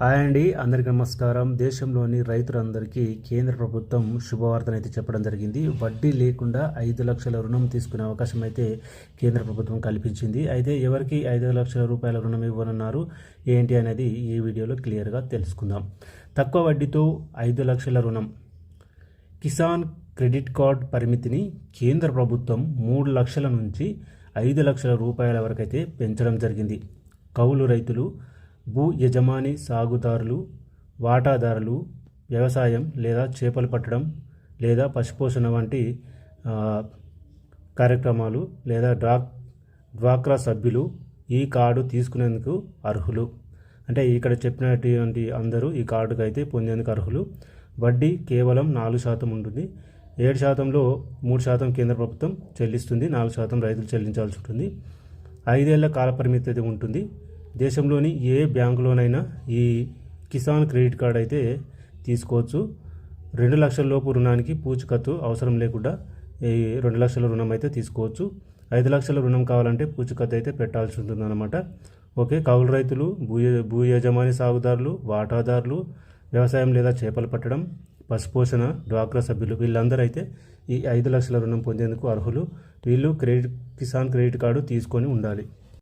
Hi అండి అందరికీ నమస్కారం. దేశంలోని రైతులందరికీ కేంద్ర ప్రభుత్వం శుభవార్తనైతే చెప్పడం జరిగింది. వడ్డీ లేకుండా ఐదు లక్షల రుణం తీసుకునే అవకాశం అయితే కేంద్ర ప్రభుత్వం కల్పించింది. అయితే ఎవరికి ఐదు లక్షల రూపాయల రుణం ఇవ్వనున్నారు? ఏంటి అనేది ఈ వీడియోలో క్లియర్గా తెలుసుకుందాం. తక్కువ వడ్డీతో ఐదు లక్షల రుణం. కిసాన్ క్రెడిట్ కార్డ్ పరిమితిని కేంద్ర ప్రభుత్వం మూడు లక్షల నుంచి ఐదు లక్షల రూపాయల వరకైతే పెంచడం జరిగింది. కౌలు రైతులు భూ యజమాని సాగుదారులు వాటాదారులు వ్యవసాయం లేదా చేపలు పట్టడం లేదా పశుపోషణ వంటి కార్యక్రమాలు లేదా డ్వాక్ డ్వాక్రా సభ్యులు ఈ కార్డు తీసుకునేందుకు అర్హులు. అంటే ఇక్కడ చెప్పినటువంటి అందరూ ఈ కార్డుకు అయితే పొందేందుకు అర్హులు. వడ్డీ కేవలం నాలుగు శాతం ఉంటుంది. ఏడు శాతంలో మూడు శాతం కేంద్ర ప్రభుత్వం చెల్లిస్తుంది. నాలుగు శాతం రైతులు చెల్లించాల్సి ఉంటుంది. ఐదేళ్ళ కాల పరిమితి ఉంటుంది. దేశంలోని ఏ బ్యాంకులోనైనా ఈ కిసాన్ క్రెడిట్ కార్డ్ అయితే తీసుకోవచ్చు. రెండు లక్షల లోపు రుణానికి పూచికత్తు అవసరం లేకుండా ఈ రెండు లక్షల రుణం అయితే తీసుకోవచ్చు. ఐదు లక్షల రుణం కావాలంటే పూచికత్తు అయితే పెట్టాల్సి ఉంటుందన్నమాట. ఓకే కౌలు రైతులు భూ భూ యజమాని సాగుదారులు వాటాదారులు వ్యవసాయం లేదా చేపలు పట్టడం పశుపోషణ డ్వాక్రా సభ్యులు వీళ్ళందరూ అయితే ఈ ఐదు లక్షల రుణం పొందేందుకు అర్హులు. వీళ్ళు క్రెడిట్ కిసాన్ క్రెడిట్ కార్డు తీసుకొని ఉండాలి.